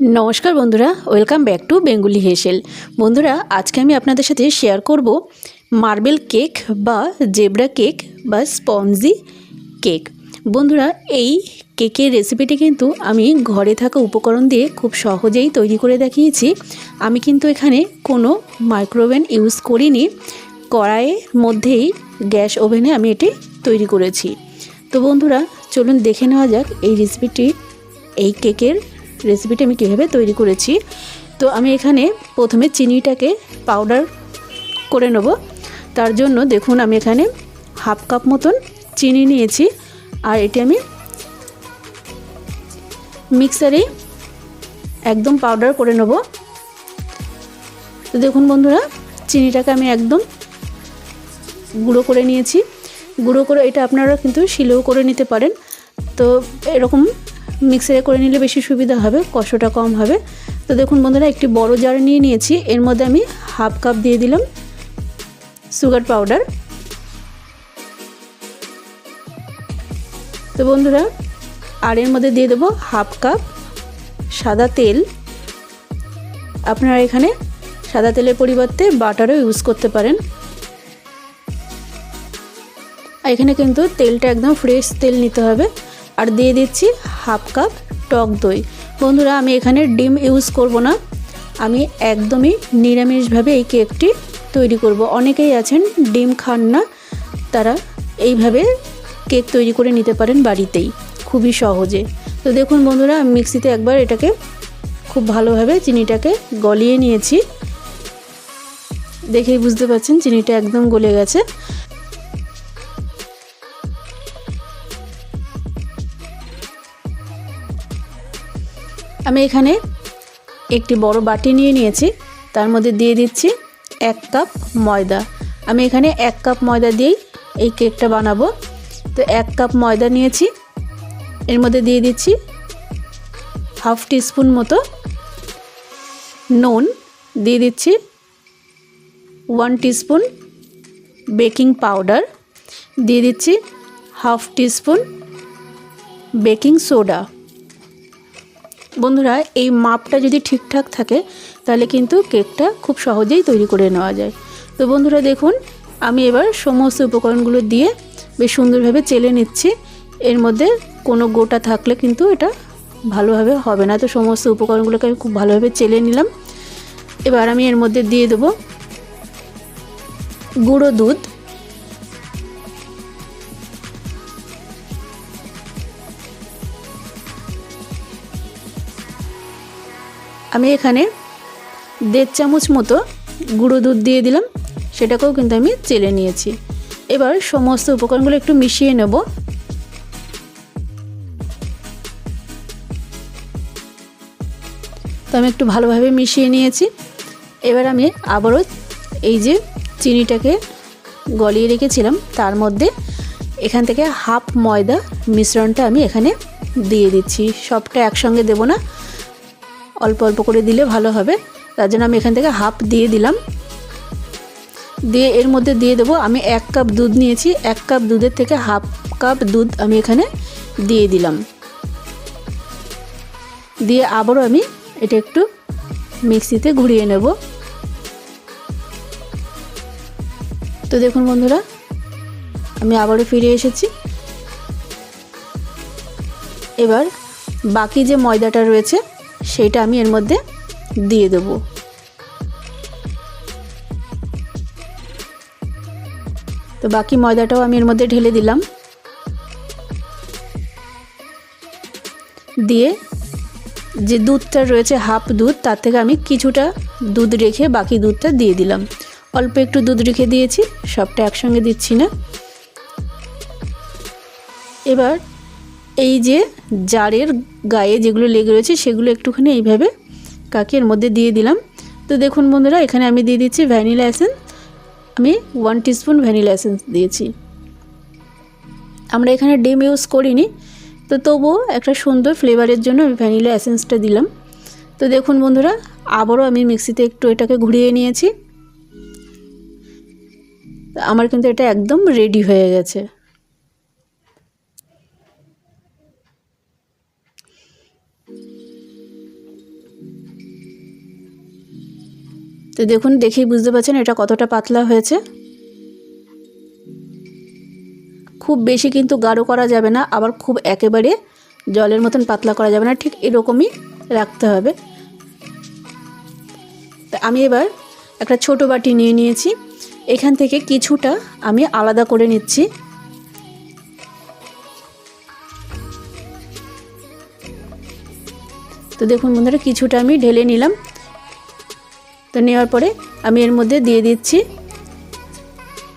নমস্কার বন্ধুরা, welcome back to Bengali হেসেল। বন্ধুরা, আজকে আমি আপনাদের সাথে শেয়ার করব মার্বেল কেক বা জেব্রা কেক বা স্পঞ্জি কেক। বন্ধুরা, এই কেকের রেসিপিটি কিন্তু আমি ঘরে থাকা উপকরণ দিয়ে খুব সহজেই তৈরি করে দেখিয়েছি। আমি কিন্তু এখানে কোনো মাইক্রোওভেন ইউজ করিনি। কড়াইয়ের মধ্যেই গ্যাস ওভেনে আমি এটি তৈরি করেছি। তো বন্ধুরা, চলুন দেখে নেওয়া যাক এই রেসিপিটি, এই কেকের রেসিপিটি আমি কীভাবে তৈরি করেছি, তো আমি এখানে প্রথমে চিনিটাকে পাউডার করে নেব। তার জন্য দেখুন আমি এখানে হাফ কাপ মতন চিনি নিয়েছি, আর এটি আমি মিক্সারে একদম পাউডার করে নেব। তো দেখুন বন্ধুরা, চিনিটাকে আমি একদম গুঁড়ো করে নিয়েছি। গুঁড়ো করে, এটা আপনারা কিন্তু শিলেও করে নিতে পারেন। তো এরকম মিক্সারে করে নিলে বেশি সুবিধা হবে, কষ্টটা কম হবে। তো দেখুন বন্ধুরা, একটি বড় জার নিয়ে নিয়েছি। এর মধ্যে আমি হাফ কাপ দিয়ে দিলাম সুগার পাউডার তো বন্ধুরা, আর এর মধ্যে দিয়ে দেবো হাফ কাপ সাদা তেল। আপনারা এখানে সাদা তেলের পরিবর্তে বাটারও ইউজ করতে পারেন। এখানে কিন্তু তেলটা একদম ফ্রেশ তেল নিতে হবে। আর দিয়ে দিচ্ছি হাফ কাপ টক দই। বন্ধুরা, আমি এখানে ডিম ইউজ করব না। আমি একদমই নিরামিষভাবে এই কেকটি তৈরি করব। অনেকেই আছেন ডিম খান না, তারা এইভাবে কেক তৈরি করে নিতে পারেন বাড়িতেই। খুবই সহজে। তো দেখুন বন্ধুরা, আমি মিক্সিতে একবার এটাকে খুব ভালোভাবে চিনিটাকে গলিয়ে নিয়েছি। দেখেই বুঝতে পারছেন, চিনিটা একদম গলে গেছে। আমি এখানে একটি বড় বাটি নিয়ে নিয়েছি। তার মধ্যে দিয়ে দিচ্ছি এক কাপ ময়দা। আমি এখানে এক কাপ ময়দা দিয়েই এই কেকটা বানাবো। তো এক কাপ ময়দা নিয়েছি। এর মধ্যে দিয়ে দিচ্ছি হাফ টিস্পুন মতো নুন। দিয়ে দিচ্ছি ওয়ান টিস্পুন বেকিং পাউডার। দিয়ে দিচ্ছি হাফ টিস্পুন বেকিং সোডা। বন্ধুরা, এই মাপটা যদি ঠিকঠাক থাকে, তাহলে কিন্তু কেকটা খুব সহজেই তৈরি করে নেওয়া যায়। তো বন্ধুরা, দেখুন, আমি এবার সমস্ত উপকরণগুলো দিয়ে বেশ সুন্দরভাবে চেলে নিচ্ছি। এর মধ্যে কোনো গোটা থাকলে কিন্তু এটা ভালোভাবে হবে না। তো সমস্ত উপকরণগুলোকে আমি খুব ভালোভাবে চেলে নিলাম। এবার আমি এর মধ্যে দিয়ে দেবো গুঁড়ো দুধ। আমি এখানে দেড় চামচ মতো গুঁড়ো দুধ দিয়ে দিলাম। সেটাকেও কিন্তু আমি চেলে নিয়েছি। এবার সমস্ত উপকরণগুলো একটু মিশিয়ে নেব। তো আমি একটু ভালোভাবে মিশিয়ে নিয়েছি। এবার আমি আবারও এই যে চিনিটাকে গলিয়ে রেখেছিলাম, তার মধ্যে এখান থেকে হাফ ময়দা মিশ্রণটা আমি এখানে দিয়ে দিচ্ছি। সবটা একসঙ্গে দেব না। অল্প অল্প করে দিলে ভালো হবে। তার জন্য আমি এখান থেকে হাফ দিয়ে দিলাম। দিয়ে এর মধ্যে দিয়ে দেবো, আমি এক কাপ দুধ নিয়েছি। এক কাপ দুধের থেকে হাফ কাপ দুধ আমি এখানে দিয়ে দিলাম। দিয়ে আবারও আমি এটা একটু মিক্সিতে ঘুরিয়ে নেব। তো দেখুন বন্ধুরা, আমি আবারও ফিরে এসেছি। এবার বাকি যে ময়দাটা রয়েছে সেইটা আমি এর মধ্যে দিয়ে দেব। তো বাকি ময়দাটাও আমি এর মধ্যে ঢেলে দিলাম। দিয়ে যে দুধটা রয়েছে, হাফ দুধ, তার থেকে আমি কিছুটা দুধ রেখে বাকি দুধটা দিয়ে দিলাম। অল্প একটু দুধ রেখে দিয়েছি, সবটা একসঙ্গে দিচ্ছি না। এবার এই যে জারের গায়ে যেগুলো লেগে রয়েছে সেগুলো একটুখানি এইভাবে কাকের মধ্যে দিয়ে দিলাম। তো দেখুন বন্ধুরা, এখানে আমি দিয়ে দিচ্ছি ভ্যানিলা এসেন্স। আমি ওয়ান টিস্পুন ভ্যানিলা এসেন্স দিয়েছি। আমরা এখানে ডিম ইউজ করিনি, তো তবুও একটা সুন্দর ফ্লেভারের জন্য আমি ভ্যানিলা এসেন্সটা দিলাম। তো দেখুন বন্ধুরা, আবারও আমি মিক্সিতে একটু এটাকে ঘুরিয়ে নিয়েছি। আমার কিন্তু এটা একদম রেডি হয়ে গেছে। তো দেখুন, দেখেই বুঝতে পারছেন এটা কতটা পাতলা হয়েছে। খুব বেশি কিন্তু গাঢ় করা যাবে না, আবার খুব একেবারে জলের মতন পাতলা করা যাবে না, ঠিক এরকমই রাখতে হবে। তা আমি এবার একটা ছোট বাটি নিয়ে নিয়েছি। এখান থেকে কিছুটা আমি আলাদা করে নিচ্ছি। তো দেখুন বন্ধুরা, কিছুটা আমি ঢেলে নিলাম। তো নেওয়ার পরে আমি এর মধ্যে দিয়ে দিচ্ছি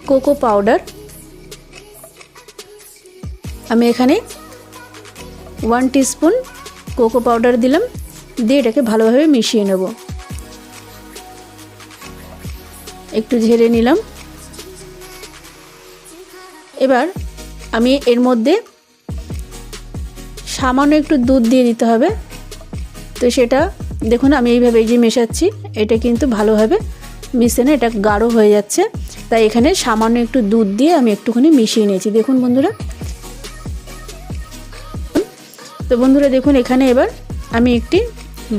কোকো পাউডার। আমি এখানে ওয়ান টিস্পুন কোকো পাউডার দিলাম, দিয়ে এটাকে ভালোভাবে মিশিয়ে নেব। একটু ঝেড়ে নিলাম। এবার আমি এর মধ্যে সামান্য একটু দুধ দিয়ে দিতে হবে। তো সেটা দেখুন, আমি এইভাবে এই যে মেশাচ্ছি। এটা কিন্তু ভালোভাবে মিশে না এটা গাঢ় হয়ে যাচ্ছে। তাই এখানে সামান্য একটু দুধ দিয়ে আমি একটুখানি মিশিয়ে নিয়েছি। দেখুন বন্ধুরা। তো বন্ধুরা, দেখুন, এখানে এবার আমি একটি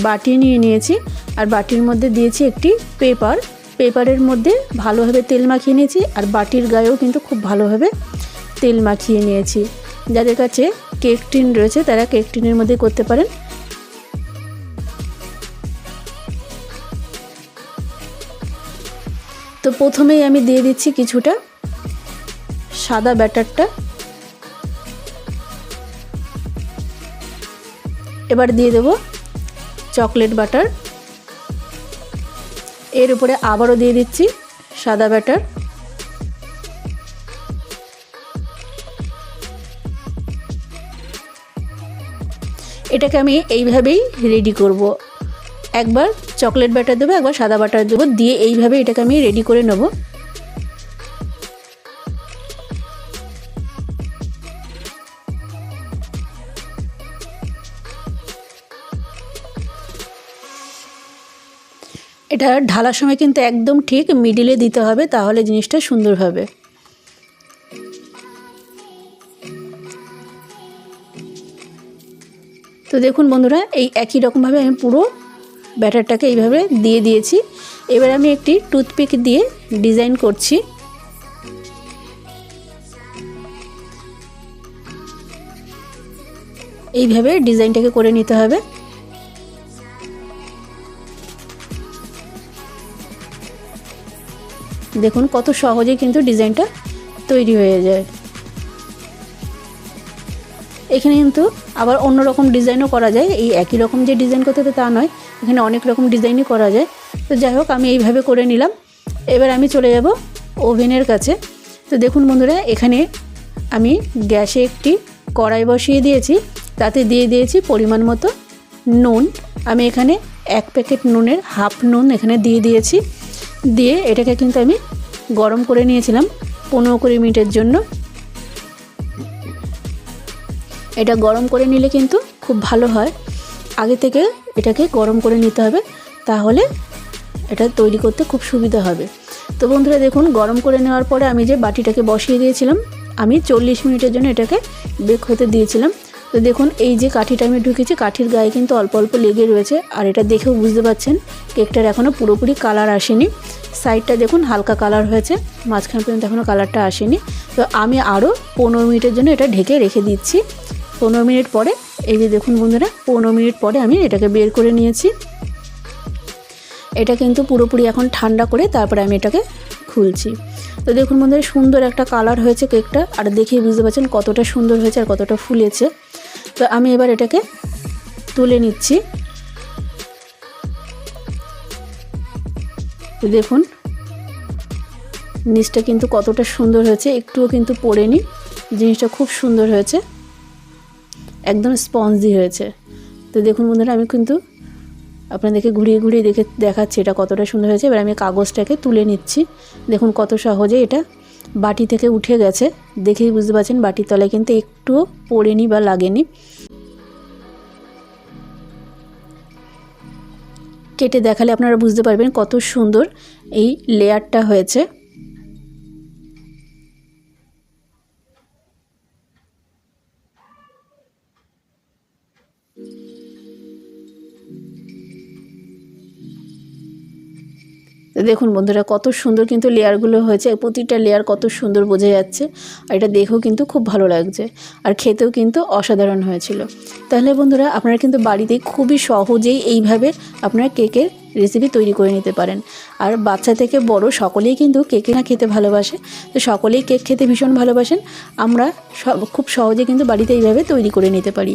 বাটি নিয়ে নিয়েছি। আর বাটির মধ্যে দিয়েছি একটি পেপার। পেপারের মধ্যে ভালোভাবে তেল মাখিয়ে নিয়েছি। আর বাটির গায়েও কিন্তু খুব ভালোভাবে তেল মাখিয়ে নিয়েছি। যাদের কাছে কেক টিন রয়েছে, তারা কেক টিনের মধ্যে করতে পারেন। তো প্রথমেই আমি দিয়ে দিচ্ছি কিছুটা সাদা ব্যাটারটা। এবার দিয়ে দেব চকলেট বাটার। এর উপরে আবারও দিয়ে দিচ্ছি সাদা ব্যাটার। এটাকে আমি এইভাবেই রেডি করব। একবার চকলেট ব্যাটার দেবো, একবার সাদা বাটার দেবো, দিয়ে এইভাবে এটাকে আমি রেডি করে নেব। এটা ঢালার সময় কিন্তু একদম ঠিক মিডিলে দিতে হবে, তাহলে জিনিসটা সুন্দর হবে। তো দেখুন বন্ধুরা, এই একই রকমভাবে আমি পুরো ব্যাটারটাকে এইভাবে দিয়ে দিয়েছি। এবার আমি একটি টুথপিক দিয়ে ডিজাইন করছি। এইভাবে ডিজাইনটাকে করে নিতে হবে। দেখুন কত সহজে কিন্তু ডিজাইনটা তৈরি হয়ে যায়। এখানে কিন্তু আবার অন্য রকম ডিজাইনও করা যায়। এই একই রকম যে ডিজাইন করতে হবে তা নয়, এখানে অনেক রকম ডিজাইনই করা যায়। তো যাই হোক, আমি এইভাবে করে নিলাম। এবার আমি চলে যাব ওভেনের কাছে। তো দেখুন বন্ধুরা, এখানে আমি গ্যাসে একটি কড়াই বসিয়ে দিয়েছি। তাতে দিয়ে দিয়েছি পরিমাণ মতো নুন। আমি এখানে এক প্যাকেট নুনের হাফ নুন এখানে দিয়ে দিয়েছি। দিয়ে এটাকে কিন্তু আমি গরম করে নিয়েছিলাম পনেরো কুড়ি মিনিটের জন্য। এটা গরম করে নিলে কিন্তু খুব ভালো হয়। আগে থেকে এটাকে গরম করে নিতে হবে, তাহলে এটা তৈরি করতে খুব সুবিধা হবে। তো বন্ধুরা দেখুন, গরম করে নেওয়ার পরে আমি যে বাটিটাকে বসিয়ে দিয়েছিলাম, আমি চল্লিশ মিনিটের জন্য এটাকে বেক হতে দিয়েছিলাম। তো দেখুন, এই যে কাঠিটা আমি ঢুকেছি, কাঠির গায়ে কিন্তু অল্প অল্প লেগে রয়েছে, আর এটা দেখেও বুঝতে পাচ্ছেন, কেকটার এখনও পুরোপুরি কালার আসেনি। সাইডটা দেখুন, হালকা কালার হয়েছে, মাঝখান পর্যন্ত এখনও কালারটা আসেনি। তো আমি আরও পনেরো মিনিটের জন্য এটা ঢেকে রেখে দিচ্ছি। পনেরো মিনিট পরে, এই যে দেখুন বন্ধুরা, পনেরো মিনিট পরে আমি এটাকে বের করে নিয়েছি। এটা কিন্তু পুরোপুরি এখন ঠান্ডা করে তারপরে আমি এটাকে খুলছি। তো দেখুন বন্ধুরা, সুন্দর একটা কালার হয়েছে কেকটা, আর দেখেই বুঝতে পারছেন কতটা সুন্দর হয়েছে আর কতটা ফুলেছে। তো আমি এবার এটাকে তুলে নিচ্ছি। দেখুন নিচটা কিন্তু কতটা সুন্দর হয়েছে, একটুও কিন্তু পড়েনি, জিনিসটা খুব সুন্দর হয়েছে। একদম স্পঞ্জি হয়েছে। তো দেখুন বন্ধুরা, আমি কিন্তু আপনাদেরকে ঘুরিয়ে ঘুরিয়ে দেখে দেখাচ্ছি এটা কতটা সুন্দর হয়েছে। এবার আমি কাগজটাকে তুলে নিচ্ছি। দেখুন কত সহজে এটা বাটি থেকে উঠে গেছে। দেখেই বুঝতে পারছেন, বাটির তলায় কিন্তু একটুও পড়েনি বা লাগেনি। কেটে দেখালে আপনারা বুঝতে পারবেন কত সুন্দর এই লেয়ারটা হয়েছে। দেখুন বন্ধুরা, কত সুন্দর কিন্তু লেয়ারগুলো হয়েছে, প্রতিটা লেয়ার কত সুন্দর বোঝা যাচ্ছে, আর এটা দেখেও কিন্তু খুব ভালো লাগছে, আর খেতেও কিন্তু অসাধারণ হয়েছিল। তাহলে বন্ধুরা, আপনারা কিন্তু বাড়িতে খুবই সহজেই এইভাবে আপনারা কেকের রেসিপি তৈরি করে নিতে পারেন। আর বাচ্চা থেকে বড় সকলেই কিন্তু কেক না খেতে ভালোবাসে, তো সকলেই কেক খেতে ভীষণ ভালোবাসেন, আমরা খুব সহজে কিন্তু বাড়িতে এইভাবে তৈরি করে নিতে পারি।